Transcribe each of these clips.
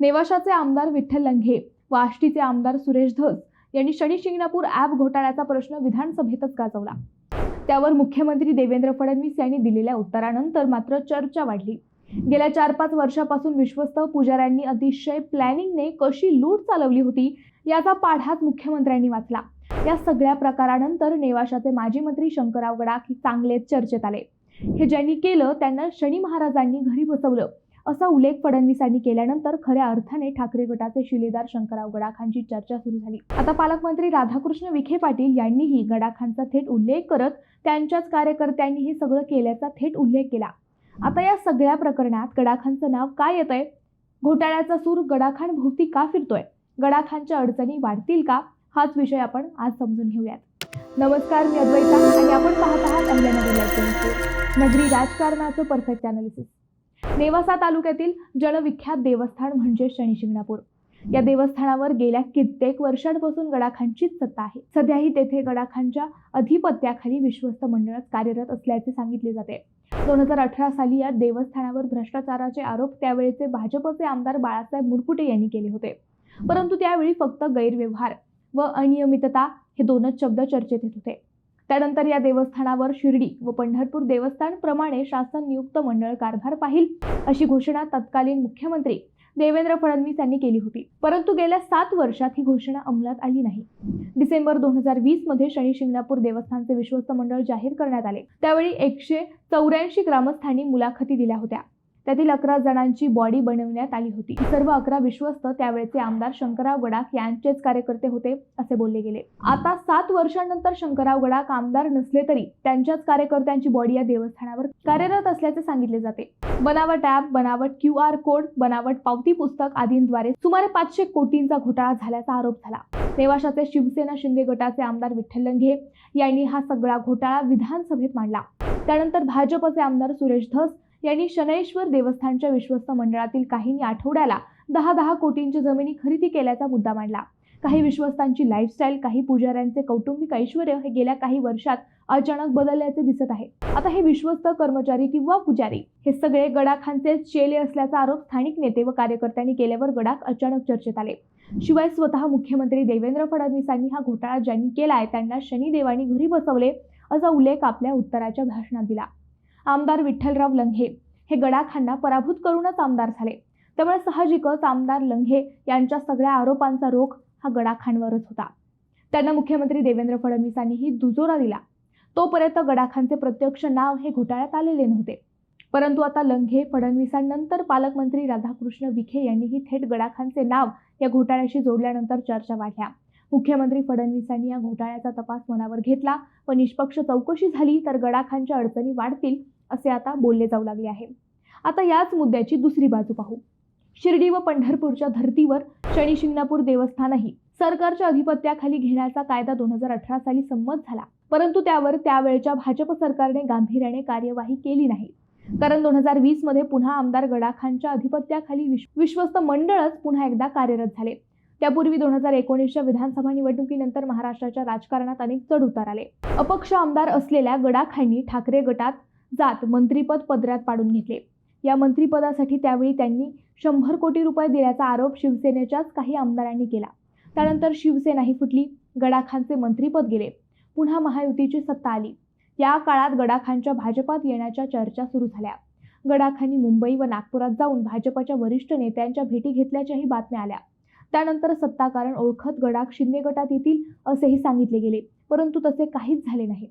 नेवाशाचे आमदार विठ्ठल लंघे वाष्टीचे आष्टीचे आमदार सुरेश धस यांनी शनी शिंगणापूर ॲप घोटाळ्याचा प्रश्न विधानसभेतच गाजवला. त्यावर मुख्यमंत्री देवेंद्र फडणवीस यांनी दिलेल्या उत्तरानंतर मात्र चर्चा वाढली. गेल्या चार पाच वर्षापासून विश्वस्त पुजाऱ्यांनी अतिशय प्लॅनिंगने कशी लूट चालवली होती याचा पाढाच मुख्यमंत्र्यांनी वाचला. या सगळ्या प्रकारानंतर नेवाशाचे माजी मंत्री शंकरराव गडाख चांगलेच चर्चेत आले. हे ज्यांनी केलं त्यांना शनी महाराजांनी घरी बसवलं. असा उल्लेख फडणवीसांनी केल्यानंतर खऱ्या अर्थाने ठाकरे गटाचे शिलेदार शंकरराव गडाखांची चर्चा सुरू झाली. आता पालकमंत्री राधाकृष्ण विखे पाटील यांनीही गडाखांचा थेट उल्लेख करत त्यांच्याच कार्यकर्त्यांनी हे सगळं केल्याचा थेट उल्लेख केला. आता या सगळ्या प्रकरणात गडाखांचं नाव काय येतंय? घोटाळ्याचा सूर गडाखान भोवती का फिरतोय? गडाखांच्या अडचणी वाढतील का? हाच विषय आपण आज समजून घेऊयात. नमस्कार मी अद्वैता आणि आपण पाहत आहात नगरी राजकारणाचं परफेक्ट अनालिसिस नेवासा तालुक्यातील जनविख्यात देवस्थान म्हणजे शनी शिंगणापूर. या देवस्थानावर गेल्या कित्येक वर्षांपासून गडाखांचीच सत्ता आहे. सध्याही तेथे गडाखांच्या अधिपत्याखाली विश्वस्त मंडळात कार्यरत असल्याचे सांगितले जाते. दोन हजार अठरा साली या देवस्थानावर भ्रष्टाचाराचे आरोप त्यावेळेचे भाजपचे आमदार बाळासाहेब मुरकुटे यांनी केले होते. परंतु त्यावेळी फक्त गैरव्यवहार व अनियमितता हे दोनच शब्द चर्चेत येत होते. त्यानंतर या देवस्थानावर शिर्डी व पंढरपूर देवस्थान प्रमाणे शासन नियुक्त मंडळ कारभार पाहिल अशी घोषणा तत्कालीन मुख्यमंत्री देवेंद्र फडणवीस यांनी केली होती. परंतु गेल्या सात वर्षात ही घोषणा अंमलात आली नाही. डिसेंबर दोन हजार वीसमध्ये शनी शिंगणापूर देवस्थानचे विश्वस्त मंडळ जाहीर करण्यात आले. त्यावेळी एकशे चौऱ्याऐंशी ग्रामस्थांनी मुलाखती दिल्या होत्या. त्यातील अकरा जणांची बॉडी बनवण्यात आली होती. सर्व अकरा विश्वस्त त्यावेळेचे आमदार शंकरराव गडाख यांचेच कार्यकर्ते होते असे बोलले गेले. आता सात वर्षांनंतर शंकरराव गडाख आमदार नसले तरी त्यांच्याच कार्यकर्त्यांची बॉडी या देवस्थानावर कार्यरत असल्याचे सांगितले जाते. बनावट ॲप बनावट क्यू आर कोड बनावट पावती पुस्तक आदींद्वारे सुमारे पाचशे कोटींचा घोटाळा झाल्याचा आरोप झाला. नेवाशाचे शिवसेना शिंदे गटाचे आमदार विठ्ठल लंघे यांनी हा सगळा घोटाळा विधानसभेत मांडला. त्यानंतर भाजपचे आमदार सुरेश धस यांनी शनैश्वर देवस्थानच्या विश्वस्त मंडळातील काहींनी आठवड्याला दहा दहा कोटींची जमिनी खरेदी केल्याचा मुद्दा मांडला. काही विश्वस्तांची लाईफस्टाईल काही पुजाऱ्यांचे कौटुंबिक ऐश्वर हे गेल्या काही वर्षात अचानक बदलल्याचे दिसत आहे. आता हे विश्वस्त कर्मचारी किंवा पुजारी हे सगळे गडाखांचे चेले असल्याचा आरोप स्थानिक नेते व कार्यकर्त्यांनी केल्यावर गडाख अचानक चर्चेत आले. शिवाय स्वतः मुख्यमंत्री देवेंद्र फडणवीसांनी हा घोटाळा ज्यांनी केलाय त्यांना शनिदेवांनी घरी बसवले असा उल्लेख आपल्या उत्तराच्या भाषणात दिला. आमदार विठ्ठलराव लंघे. हे गडाखांना पराभूत करूनच आमदार झाले. त्यामुळे साहजिकच आमदार लंघे यांच्या सगळ्या आरोपांचा रोख हा गडाखांवरच होता. त्यांना मुख्यमंत्री देवेंद्र फडणवीसांनीही दुजोरा दिला. तोपर्यंत गडाखांचे प्रत्यक्ष नाव हे घोटाळ्यात आलेले नव्हते. परंतु आता लंघे फडणवीसांनंतर पालकमंत्री राधाकृष्ण विखे यांनीही थेट गडाखांचे नाव या घोटाळ्याशी जोडल्यानंतर चर्चा वाढल्या. मुख्यमंत्री फडणवीसांनी या घोटाळ्याचा तपास मनावर घेतला. व निष्पक्ष चौकशी झाली तर गडाखांच्या अडचणी वाढतील असे आता बोलले जाऊ लागले आहे. आता याच मुद्द्याची दुसरी बाजू पाहू. शिर्डी व पंढरपूरच्या धर्तीवर शनी शिंगणापूर देवस्थानही सरकारच्या अधिपत्याखाली घेण्याचा कायदा दोन हजार अठरा साली संमत झाला. परंतु त्यावर त्यावेळच्या भाजप सरकारने गांभीर्याने कार्यवाही केली नाही. कारण दोन हजार वीसमध्ये पुन्हा आमदार गडाखांच्या अधिपत्याखाली विश्वस्त मंडळच पुन्हा एकदा कार्यरत झाले. त्यापूर्वी दोन हजार एकोणीसच्या विधानसभा निवडणुकीनंतर महाराष्ट्राच्या राजकारणात अनेक चढ उतार आले. अपक्ष आमदार असलेल्या गडाखांनी ठाकरे गटात जात मंत्रीपद पदरात पाडून घेतले. या मंत्रिपदासाठी त्यावेळी त्यांनी शंभर कोटी रुपये दिल्याचा आरोप शिवसेनेच्याच काही आमदारांनी केला. त्यानंतर शिवसेनाही फुटली गडाखांचे मंत्रीपद गेले. पुन्हा महायुतीची सत्ता आली. या काळात गडाखांच्या भाजपात येण्याच्या चर्चा सुरू झाल्या. गडाखांनी मुंबई व नागपुरात जाऊन भाजपच्या वरिष्ठ नेत्यांच्या भेटी घेतल्याच्याही बातम्या आल्या. त्यानंतर सत्ता कारण ओळखत गडाख शिंदे गटात येतील असेही सांगितले गेले. परंतु तसे काहीच झाले नाही.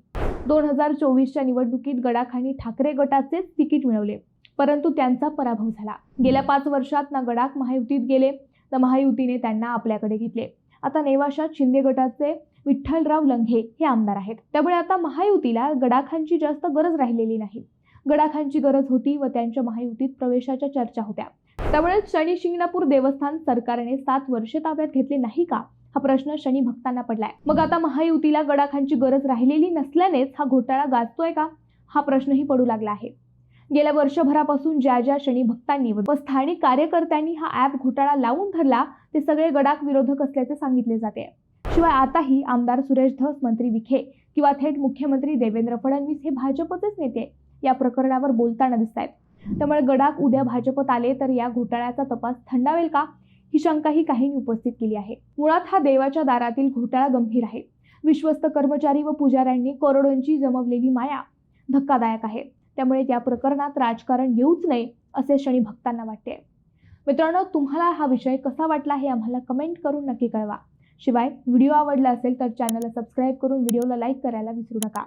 दोन हजार चोवीसच्या निवडणुकीत गडाखांनी ठाकरे गटाचेच तिकीट मिळवले. परंतु त्यांचा पराभव झाला. गेल्या पाच वर्षात ना गडाख महायुतीत गेले तर महायुतीने त्यांना आपल्याकडे घेतले. आता नेवाशात शिंदे गटाचे विठ्ठलराव लंघे हे आमदार आहेत. त्यामुळे आता महायुतीला गडाखांची जास्त गरज राहिलेली नाही. गडाखांची गरज होती व त्यांच्या महायुतीत प्रवेशाच्या चर्चा होत्या. त्यामुळे शनी शिंगणापूर देवस्थान सरकारने सात वर्षे ताब्यात घेतले नाही का? हा प्रश्न शनी भक्तांना पडलाय. मग आता महायुतीला गडाखांची गरज राहिलेली नसल्यानेच हा घोटाळा गाजतोय का? हा प्रश्नही पडू लागला आहे. गेल्या वर्षभरापासून ज्या ज्या शनी भक्तांनी व स्थानिक कार्यकर्त्यांनी हा ॲप घोटाळा लावून धरला ते सगळे गडाख विरोधक असल्याचे सांगितले जाते. शिवाय आताही आमदार सुरेश धस मंत्री विखे किंवा थेट मुख्यमंत्री देवेंद्र फडणवीस हे भाजपचेच नेते या प्रकरणावर बोलताना दिसत आहेत त्यामुळे गडाख उद्या भाजपत आले तर या घोटाळ्याचा तपास थंडावेल का? ही शंकाही काहींनी उपस्थित केली आहे. मुळात हा देवाच्या दारातील घोटाळा गंभीर आहे. विश्वस्त कर्मचारी व पुजाऱ्यांनी करोडोंची जमवलेली माया धक्कादायक आहे. त्यामुळे या प्रकरणात राजकारण येऊच नये असे शनी भक्तांना वाटते. मित्रांनो तुम्हाला हा विषय कसा वाटला हे आम्हाला कमेंट करून नक्की कळवा. शिवाय व्हिडिओ आवडला असेल तर चॅनलला सबस्क्राईब करून व्हिडिओला लाईक करायला विसरू नका.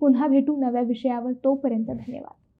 पुन्हा भेटू नव्या विषयावर तोपर्यंत धन्यवाद.